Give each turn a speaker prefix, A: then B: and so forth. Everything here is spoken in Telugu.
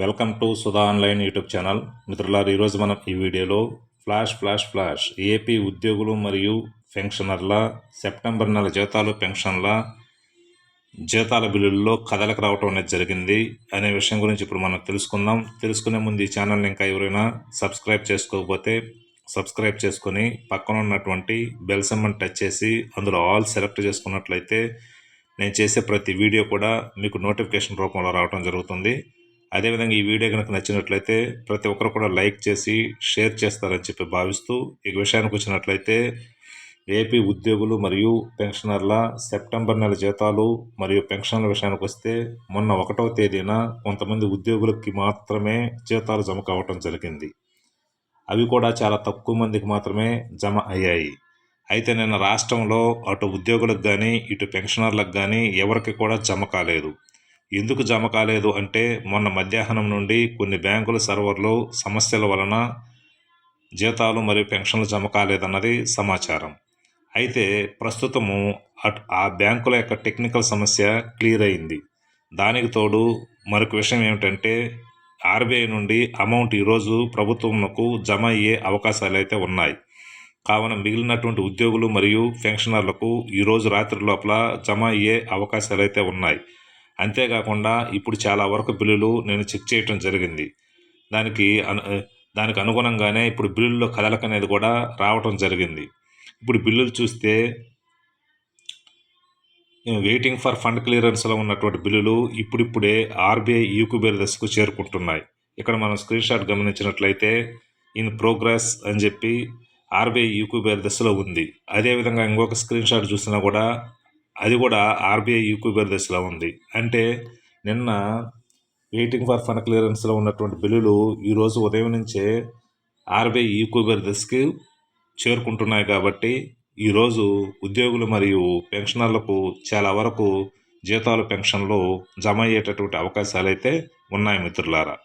A: Welcome to Sudha online YouTube channel. మిత్రులారు ఈరోజు మనం ఈ వీడియోలో ఫ్లాష్ ఫ్లాష్ ఫ్లాష్ ఏపీ ఉద్యోగులు మరియు పెన్షనర్ల సెప్టెంబర్ నెల జీతాలు పెన్షన్ల జీతాల బిల్లుల్లో కథలకు రావటం అనేది జరిగింది అనే విషయం గురించి ఇప్పుడు మనం తెలుసుకుందాం. తెలుసుకునే ముందు ఈ ఛానల్ని ఇంకా ఎవరైనా సబ్స్క్రైబ్ చేసుకోకపోతే సబ్స్క్రైబ్ చేసుకొని పక్కన ఉన్నటువంటి బెల్ సింబల్ టచ్ చేసి అందులో ఆల్ సెలెక్ట్ చేసుకున్నట్లయితే నేను చేసే ప్రతి వీడియో కూడా మీకు నోటిఫికేషన్ రూపంలో రావడం జరుగుతుంది. అదేవిధంగా ఈ వీడియో కనుక నచ్చినట్లయితే ప్రతి ఒక్కరు కూడా లైక్ చేసి షేర్ చేస్తారని చెప్పి భావిస్తూ ఈ విషయానికి వచ్చినట్లయితే ఏపీ ఉద్యోగులు మరియు పెన్షనర్ల సెప్టెంబర్ నెల జీతాలు మరియు పెన్షన్ల విషయానికి వస్తే మొన్న ఒకటవ తేదీన కొంతమంది ఉద్యోగులకి మాత్రమే జీతాలు జమ కావటం జరిగింది. అవి కూడా చాలా తక్కువ మందికి మాత్రమే జమ అయ్యాయి. అయితే నిన్న రాష్ట్రంలో అటు ఉద్యోగులకు కానీ ఇటు పెన్షనర్లకు కానీ ఎవరికి కూడా జమ కాలేదు. ఎందుకు జమ కాలేదు అంటే మొన్న మధ్యాహ్నం నుండి కొన్ని బ్యాంకుల సర్వర్లు సమస్యల వలన జీతాలు మరియు పెన్షన్లు జమ కాలేదన్నది సమాచారం. అయితే ప్రస్తుతము అట్ ఆ బ్యాంకుల యొక్క టెక్నికల్ సమస్య క్లియర్ అయింది. దానికి తోడు మరొక విషయం ఏమిటంటే ఆర్బీఐ నుండి అమౌంట్ ఈరోజు ప్రభుత్వంకు జమ అయ్యే అవకాశాలు అయితే ఉన్నాయి. కావున మిగిలినటువంటి ఉద్యోగులు మరియు పెన్షనర్లకు ఈరోజు రాత్రి లోపల జమ అయ్యే అవకాశాలు అయితే ఉన్నాయి. అంతేకాకుండా ఇప్పుడు చాలా వరకు బిల్లులు నేను చెక్ చేయటం జరిగింది. దానికి అను దానికి అనుగుణంగానే ఇప్పుడు బిల్లుల్లో కదలక అనేది కూడా రావటం జరిగింది. ఇప్పుడు బిల్లులు చూస్తే వెయిటింగ్ ఫర్ ఫండ్ క్లియరెన్స్లో ఉన్నటువంటి బిల్లులు ఇప్పుడిప్పుడే ఆర్బీఐ యూకుబేర్ దశకు చేరుకుంటున్నాయి. ఇక్కడ మనం స్క్రీన్ షాట్ గమనించినట్లయితే ఇన్ ప్రోగ్రెస్ అని చెప్పి ఆర్బీఐ యూకుబేర్ దశలో ఉంది. అదేవిధంగా ఇంకొక స్క్రీన్ షాట్ చూసినా కూడా అది కూడా ఆర్బీఐ యూకుబేర్ దశలో ఉంది. అంటే నిన్న వెయిటింగ్ ఫర్ ఫండ్ క్లియరెన్స్లో ఉన్నటువంటి బిల్లులు ఈరోజు ఉదయం నుంచే ఆర్బీఐ ఈక్వబర్ దశకి చేరుకుంటున్నాయి కాబట్టి ఈరోజు ఉద్యోగులు మరియు పెన్షనర్లకు చాలా వరకు జీతాలు పెన్షన్లు జమ అయ్యేటటువంటి అవకాశాలు అయితే ఉన్నాయి మిత్రులారా.